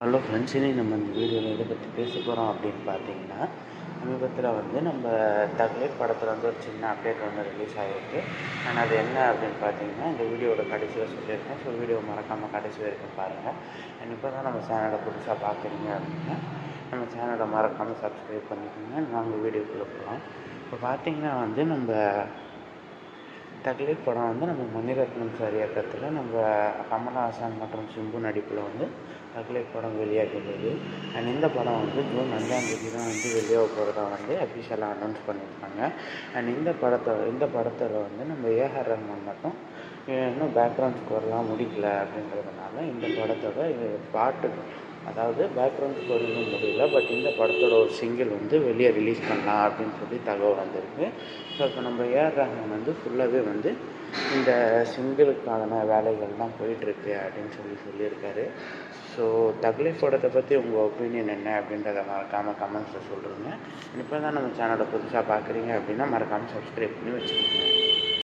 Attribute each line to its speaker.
Speaker 1: Hello friends நம்ம இந்த வீடியோவில் எதை பற்றி பேச போகிறோம் அப்படின்னு பார்த்தீங்கன்னா சமீபத்தில் வந்து நம்ம தக்லீஃப் படத்தில் வந்து ஒரு சின்ன அப்டேட் வந்து ரிலீஸ் ஆகிருக்கு ஆனால் அது என்ன அப்படின்னு பார்த்தீங்கன்னா இந்த வீடியோட கடைசியில் சொல்லியிருக்கேன். ஸோ வீடியோ மறக்காமல் கடைசி வரைக்கும் பாருங்கள் அண்ட் இப்போ தான் நம்ம சேனலை புதுசாக பார்க்குறீங்க அப்படின்னா நம்ம சேனலை மறக்காமல் சப்ஸ்கிரைப் பண்ணிக்கோங்க. நாங்கள் வீடியோக்குள்ளே போகிறோம் இப்போ பார்த்தீங்கன்னா வந்து நம்ம தக்லீஃப் படம் வந்து நம்ம மணிரத்னம் சார் இயக்கத்தில் நம்ம கமல்ஹாசன் மற்றும் சிம்பு நடிப்பில் வந்து தக்லீஃப் படம் வெளியாகியுள்ளது. அண்ட் இந்த படம் வந்து ஜூன் அஞ்சாம் தேதி தான் வந்து வெளியாக போகிறதா வந்து அஃபிஷியலாக அனௌன்ஸ் பண்ணியிருக்காங்க. அண்ட் இந்த படத்தை இந்த படத்தில் வந்து நம்ம ஏஆர் ரஹ்மான் மட்டும் இன்னும் பேக்ரவுண்ட் ஸ்கோர்லாம் முடிக்கல அப்படின்றதுனால இந்த படத்தோட இது பாட்டு அதாவது பேக்ரவுண்ட் ஸ்கோர் முடியல பட் இந்த படத்தோட ஒரு சிங்கிள் வந்து வெளியே ரிலீஸ் பண்ணலாம் அப்படின்னு சொல்லி தகவல் வந்திருக்கு. ஸோ இப்போ நம்ம ஏஆர் ரஹ்மான் வந்து ஃபுல்லாகவே வந்து இந்த சிங்கிளுக்கான வேலைகள் தான் போயிட்டுருக்கு அப்படின்னு சொல்லி சொல்லியிருக்காரு. ஸோ தக்லீஃப் படத்தை பற்றி உங்கள் ஒப்பீனியன் என்ன அப்படின்றத மறக்காமல் கமெண்ட்ஸில் சொல்கிறீங்க இப்போ தான் நம்ம சேனலை புதுசாக பார்க்குறீங்க அப்படின்னா மறக்காமல் சப்ஸ்கிரைப் பண்ணி வச்சுக்கோங்க.